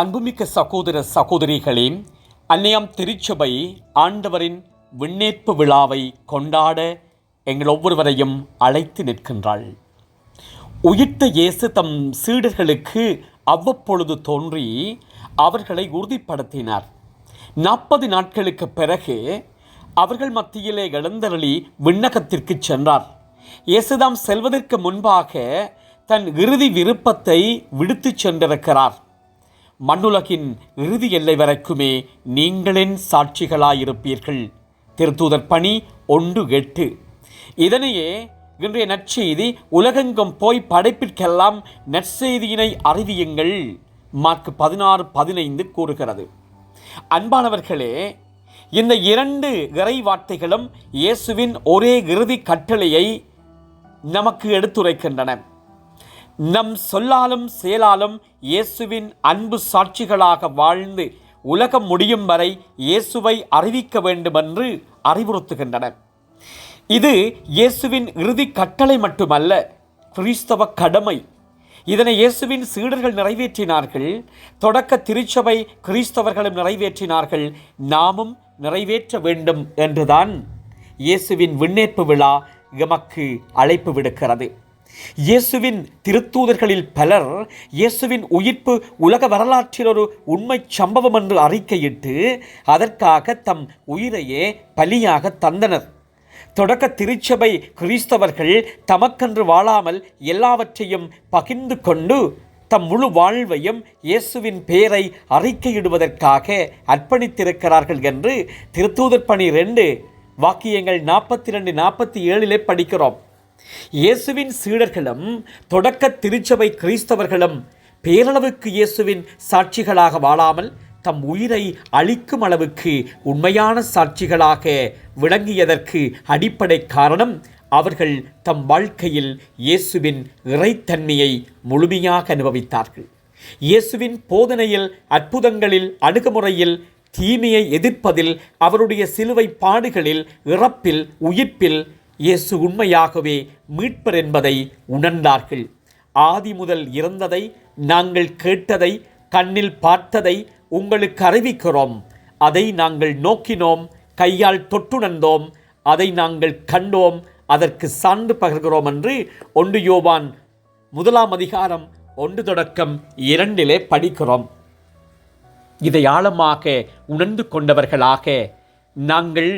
அன்புமிக்க சகோதர சகோதரிகளே அன்னையாம் திருச்சபை ஆண்டவரின் விண்ணேற்பு விழாவை கொண்டாட எங்கள் ஒவ்வொருவரையும் அழைத்து நிற்கின்றாள். உயிர்த்த இயேசு தம் சீடர்களுக்கு அவ்வப்பொழுது தோன்றி அவர்களை உறுதிப்படுத்தினார். நாற்பது நாட்களுக்கு பிறகு அவர்கள் மத்தியிலே எழுந்தருளி விண்ணகத்திற்கு சென்றார். இயேசுதாம் செல்வதற்கு முன்பாக தன் இறுதி விருப்பத்தை விடுத்துச் சென்றிருக்கிறார். மண்ணுலகின் இறுதி எல்லை வரைக்குமே நீங்களின் சாட்சிகளாயிருப்பீர்கள். திருத்தூதர் பணி ஒன்று எட்டு. இதனையே இன்றைய நற்செய்தி உலகெங்கும் போய் படைப்பிற்கெல்லாம் நற்செய்தியினை அறிவியுங்கள். மார்க் பதினாறு பதினைந்து கூறுகிறது. அன்பானவர்களே இந்த இரண்டு இறை வார்த்தைகளும் இயேசுவின் ஒரே இறுதி கட்டளையை நமக்கு எடுத்துரைக்கின்றன. நம் சொல்லாலும் செயலாலும் இயேசுவின் அன்பு சாட்சிகளாக வாழ்ந்து உலகம் முடியும் வரை இயேசுவை அறிவிக்க வேண்டுமென்று அறிவுறுத்துகின்றன இது இயேசுவின் இறுதி கட்டளை மட்டுமல்ல கிறிஸ்தவ கடமை. இதனை இயேசுவின் சீடர்கள் நிறைவேற்றினார்கள் தொடக்க திருச்சபை கிறிஸ்தவர்களும் நிறைவேற்றினார்கள் நாமும் நிறைவேற்ற வேண்டும் என்றுதான் இயேசுவின் விண்ணேற்பு விழா எமக்கு அழைப்பு விடுக்கிறது. இயேசுவின் திருத்தூதர்களில் பலர் இயேசுவின் உயிர்ப்பு உலக வரலாற்றில் ஒரு உண்மை சம்பவம் என்று அறிக்கையிட்டு அதற்காக தம் உயிரையே பலியாக தந்தனர். தொடக்க திருச்சபை கிறிஸ்தவர்கள் தமக்கென்று வாழாமல் எல்லாவற்றையும் பகிர்ந்து கொண்டு தம் முழு வாழ்வையும் இயேசுவின் பெயரை அறிக்கையிடுவதற்காக அர்ப்பணித்திருக்கிறார்கள் என்று திருத்தூதர் பணி ரெண்டு வாக்கியங்கள் நாற்பத்தி ரெண்டு நாற்பத்தி ஏழிலே படிக்கிறோம். இயேசுவின் சீடர்களும் தொடக்க திருச்சபை கிறிஸ்தவர்களும் பேரளவுக்கு இயேசுவின் சாட்சிகளாக வாழாமல் தம் உயிரை அளிக்கும் அளவுக்கு உண்மையான சாட்சிகளாக விளங்கியதற்கு அடிப்படை காரணம் அவர்கள் தம் வாழ்க்கையில் இயேசுவின் இறைத்தன்மையை முழுமையாக அனுபவித்தார்கள். இயேசுவின் போதனையில் அற்புதங்களில் அணுகுமுறையில் தீமையை எதிர்ப்பதில் அவருடைய சிலுவை பாடுகளில் இறப்பில் உயிர்ப்பில் இயேசு உண்மையாகவே மீட்பர் என்பதை உணர்ந்தார்கள். ஆதி முதல் இறந்ததை நாங்கள் கேட்டதை கண்ணில் பார்த்ததை உங்களுக்கு அறிவிக்கிறோம். அதை நாங்கள் நோக்கினோம் கையால் தொட்டுணர்ந்தோம் அதை நாங்கள் கண்டோம் அதற்கு சான்று பகர்கிறோம் என்று ஒன்று யோவான் முதலாம் அதிகாரம் ஒன்று தொடக்கம் இரண்டிலே படிக்கிறோம். இதை ஆழமாக உணர்ந்து கொண்டவர்களாக நாங்கள்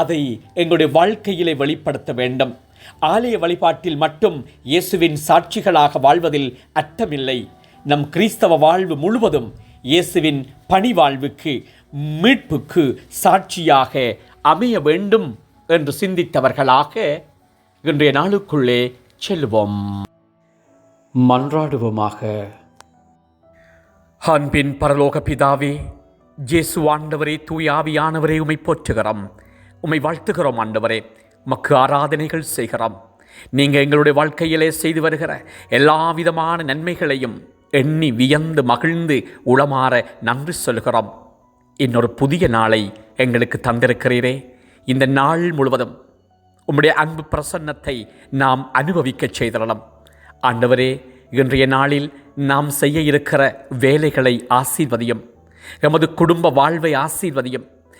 அதை எங்களுடைய வாழ்க்கையிலே வெளிப்படுத்த வேண்டும். ஆலய வழிபாட்டில் மட்டும் இயேசுவின் சாட்சிகளாக வாழ்வதில் அர்த்தமில்லை. நம் கிறிஸ்தவ வாழ்வு முழுவதும் இயேசுவின் பணி வாழ்வுக்கு மீட்புக்கு சாட்சியாக அமைய வேண்டும் என்று சிந்தித்தவர்களாக இன்றைய நாளுக்குள்ளே செல்வோம். மன்றாடுவோமாக. அன்பின் பரலோக பிதாவே ஜேசு ஆண்டவரே தூயாவியானவரே உமை போற்றுகிறோம். உம்மை வாழ்த்துகிறோம் ஆண்டவரே. மக்கு ஆராதனைகள் செய்கிறோம். நீங்கள் எங்களுடைய வாழ்க்கையிலே செய்து வருகிற எல்லா விதமான நன்மைகளையும் எண்ணி வியந்து மகிழ்ந்து உளமாற நன்றி சொல்கிறோம் இன்னொரு புதிய நாளை எங்களுக்கு தந்திருக்கிறீரே. இந்த நாள் முழுவதும் உம்முடைய அன்பு பிரசன்னத்தை நாம் அனுபவிக்கச் செய்திடலாம். ஆண்டவரே இன்றைய நாளில் நாம் செய்ய இருக்கிற வேலைகளை ஆசீர்வதியும் எமது குடும்ப வாழ்வை ஆசீர்வதியும்